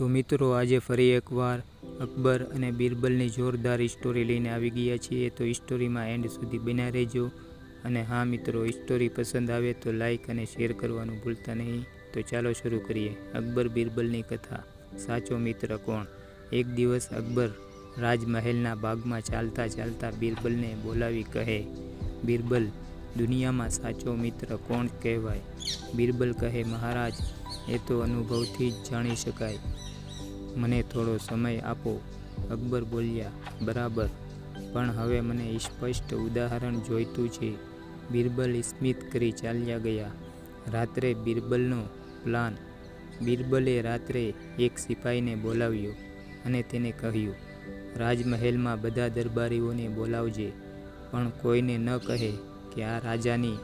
તો મિત્રો, આજે ફરી એકવાર અકબર અને બિરબલની જોરદાર સ્ટોરી લઈને આવી ગયા છીએ. તો સ્ટોરીમાં એન્ડ સુધી બન્યા રહેજો. અને હા મિત્રો સ્ટોરી પસંદ આવે તો લાઈક અને શેર કરવાનું ભૂલતા નહીં. તો ચાલો શરૂ કરીએ. અકબર બિરબલની કથા. સાચો મિત્ર કોણ? એક દિવસ અકબર રાજમહેલના બાગમાં ચાલતા ચાલતા બિરબલને બોલાવી કહે, બિરબલ, દુનિયામાં સાચો મિત્ર કોણ કહેવાય? બિરબલ કહે, મહારાજ એ તો અનુભવથી જ જાણી શકાય. મને થોડો સમય આપો, અકબર બોલ્યા, બરાબર. પણ હવે મને સ્પષ્ટ ઉદાહરણ જોઈતું છે. બિરબલ સ્મિત કરી ચાલ્યા ગયા. રાત્રે બિરબલનો પ્લાન. બિરબલે રાત્રે એક સિપાહીને બોલાવ્યો અને તેને કહ્યું, રાજમહેલમાં બધા દરબારીઓને બોલાવજે, પણ કોઈને ન કહે કે આ રાજાની,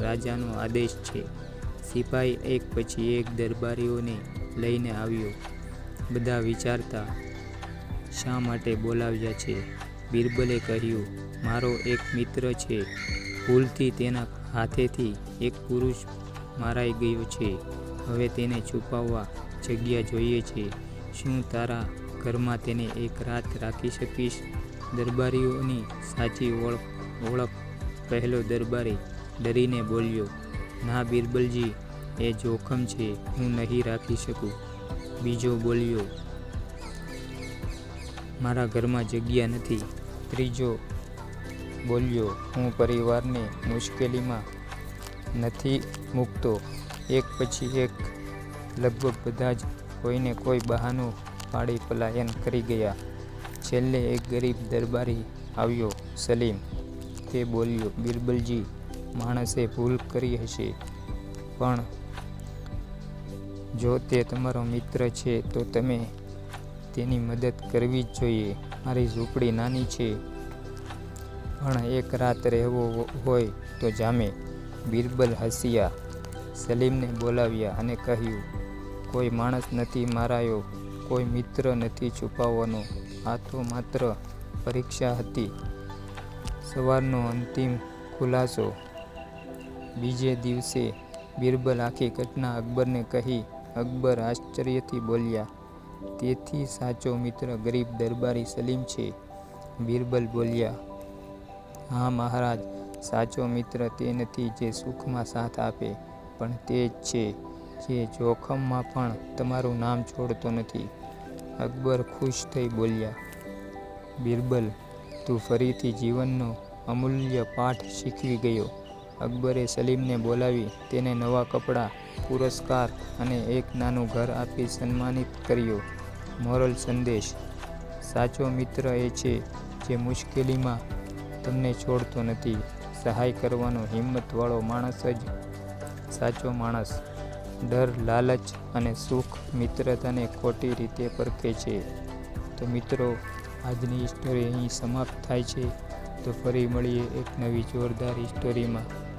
રાજાનો આદેશ છે. સિપાઈ એક પછી એક દરબારીઓને લઈને આવ્યો. બધા વિચારતા, શા માટે બોલાવ્યા છે? બિરબલે કહ્યું, મારો એક મિત્ર છે. ભૂલથી તેના હાથેથી એક પુરુષ મારાઈ ગયો છે. હવે તેને છુપાવવા જગ્યા જોઈએ છે. શું તારા ઘરમાં તેને એક રાત રાખી શકીશ? દરબારીઓની સાચી ઓળખ ઓળખ પહેલો દરબારી ડરીને બોલ્યો ના બિરબલજી એ જોખમ છે, હું નહીં રાખી શકું. બીજો બોલ્યો, મારા ઘરમાં જગ્યા નથી. ત્રીજો બોલ્યો, હું પરિવારને મુશ્કેલીમાં નથી મૂકતો. એક પછી એક, લગભગ બધા જ કોઈને કોઈ બહાનું પાડી પલાયન કરી ગયા. છેલ્લે એક ગરીબ દરબારી આવ્યો, સલીમ. તે બોલ્યો, બિરબલજી માણસે ભૂલ કરી હશે. પણ જો તે તમારો મિત્ર છે, તો તમે તેની મદદ કરવી જ જોઈએ. મારી ઝૂંપડી નાની છે. પણ એક રાત રહેવો હોય તો જામે. બિરબલ હસ્યા, સલીમને બોલાવ્યા અને કહ્યું, કોઈ માણસ નથી મારાયો, કોઈ મિત્ર નથી છુપાવવાનો. આ તો માત્ર પરીક્ષા હતી. સવારનો અંતિમ ખુલાસો બીજે દિવસે બિરબલ આખી ઘટના અકબરને કહી અકબર આશ્ચર્યથી બોલ્યા, તેથી સાચો મિત્ર ગરીબ દરબારી સલીમ છે. બિરબલ બોલ્યા, હા મહારાજ, સાચો મિત્ર તે નથી જે સુખમાં સાથ આપે, પણ તે જ છે જે જોખમમાં પણ તમારું નામ છોડતો નથી. અકબર ખુશ થઈ બોલ્યા, બિરબલ, તું ફરીથી જીવનનો અમૂલ્ય પાઠ શીખવી ગયો. અકબરે સલીમને બોલાવી તેને નવા કપડાં, પુરસ્કાર અને એક નાનું ઘર આપી સન્માનિત કર્યો. મોરલ સંદેશ. સાચો મિત્ર એ છે જે મુશ્કેલીમાં તમને છોડતો નથી. સહાય કરવાનો હિંમતવાળો માણસ જ સાચો માણસ. ડર, લાલચ અને સુખ મિત્રતાને ખોટી રીતે પરખે છે. તો મિત્રો, આજની સ્ટોરી અહીં સમાપ્ત થાય છે. તો ફરી મળીએ એક નવી જોરદાર સ્ટોરીમાં